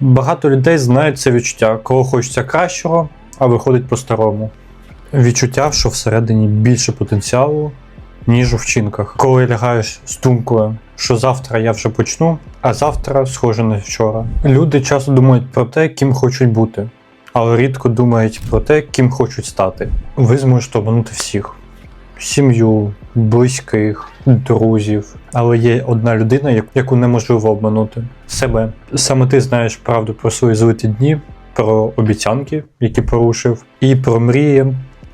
Багато людей знають це відчуття, коли хочеться кращого, а виходить по-старому. Відчуття, що всередині більше потенціалу, ніж у вчинках. Коли лягаєш з думкою, що завтра я вже почну, а завтра схоже на вчора. Люди часто думають про те, ким хочуть бути, але рідко думають про те, ким хочуть стати. Ви зможете обманути всіх: сім'ю, близьких, друзів. Але є одна людина, як- яку неможливо обманути себе. Саме ти знаєш правду про свої злиті дні, про обіцянки, які порушив, і про мрії,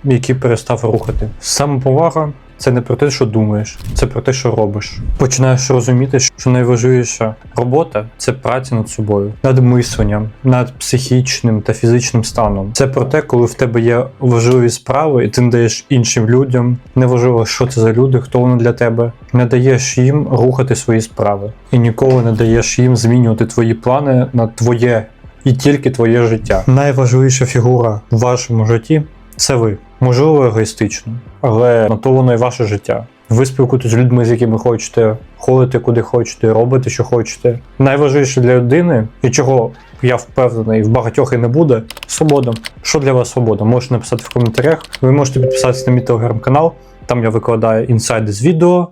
які перестав рухати. Самоповага це не про те, що думаєш, це про те, що робиш. Починаєш розуміти, що найважливіша робота це праця над собою, над мисленням, над психічним та фізичним станом. Це про те, коли в тебе є важливі справи, і ти не даєш іншим людям. Неважливо, що це за люди, хто вони для тебе. Не даєш їм рухати свої справи, і ніколи не даєш їм змінювати твої плани на твоє і тільки твоє життя. Найважливіша фігура в вашому житті це ви. Можливо, егоїстично, але на то воно і ваше життя. Ви спілкуєтесь з людьми, з якими хочете, ходите куди хочете, робите, що хочете. Найважливіше для людини, і чого я впевнений, в багатьох і не буде свобода. Що для вас свобода? Можете написати в коментарях. Ви можете підписатися на мій телеграм-канал. Там я викладаю інсайди з відео,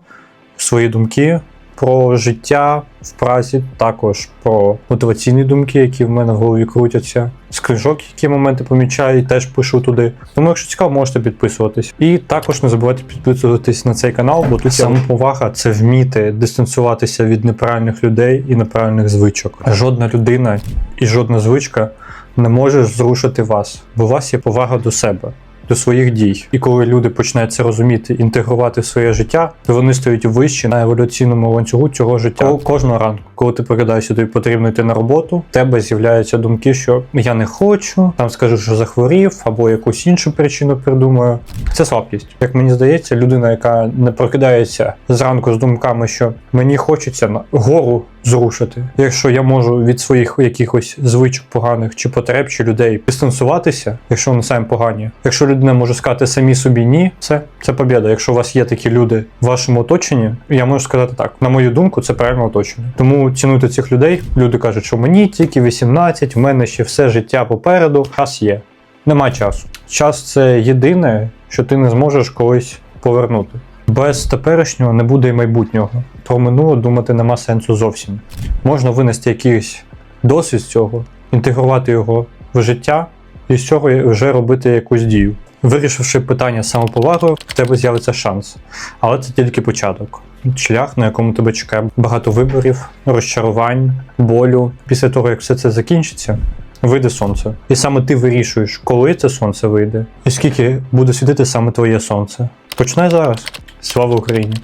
свої думки про життя в Празі, також про мотиваційні думки, які в мене в голові крутяться, з книжок, які моменти помічаю, і теж пишу туди. Тому, якщо цікаво, можете підписуватись. І також не забувайте підписуватись на цей канал, бо тут самоповага це вміти дистанціюватися від неправильних людей і неправильних звичок. Жодна людина і жодна звичка не може зрушити вас, бо у вас є повага до себе. До своїх дій, і коли люди починають це розуміти, інтегрувати в своє життя, то вони стають вищі на еволюційному ланцюгу цього життя. Кожного ранку, коли ти прокидаєшся, тобі потрібно йти на роботу. В тебе з'являються думки, що я не хочу, там скажу, що захворів, або якусь іншу причину придумаю. Це слабкість. Як мені здається, людина, яка не прокидається зранку з думками, що мені хочеться на гору зрушити. Якщо я можу від своїх якихось звичок поганих чи потреб, чи людей дистанціюватися, якщо вони самі погані. Якщо людина може сказати самі собі ні, це, це побіда. Якщо у вас є такі люди в вашому оточенні, я можу сказати так: на мою думку, це правильне оточення. Тому цінуйте цих людей. Люди кажуть, що мені тільки 18, в мене ще все життя попереду. Час є. Нема часу. Час це єдине, що ти не зможеш колись повернути. Без теперішнього не буде і майбутнього. Про минуле думати нема сенсу зовсім. Можна винести якийсь досвід з цього, інтегрувати його в життя і з цього вже робити якусь дію. Вирішивши питання самоповагою, в тебе з'явиться шанс. Але це тільки початок. Шлях, на якому тебе чекає багато виборів, розчарувань, болю. Після того, як все це закінчиться, вийде сонце. І саме ти вирішуєш, коли це сонце вийде, і скільки буде світити саме твоє сонце. Починай зараз. Слава Україні!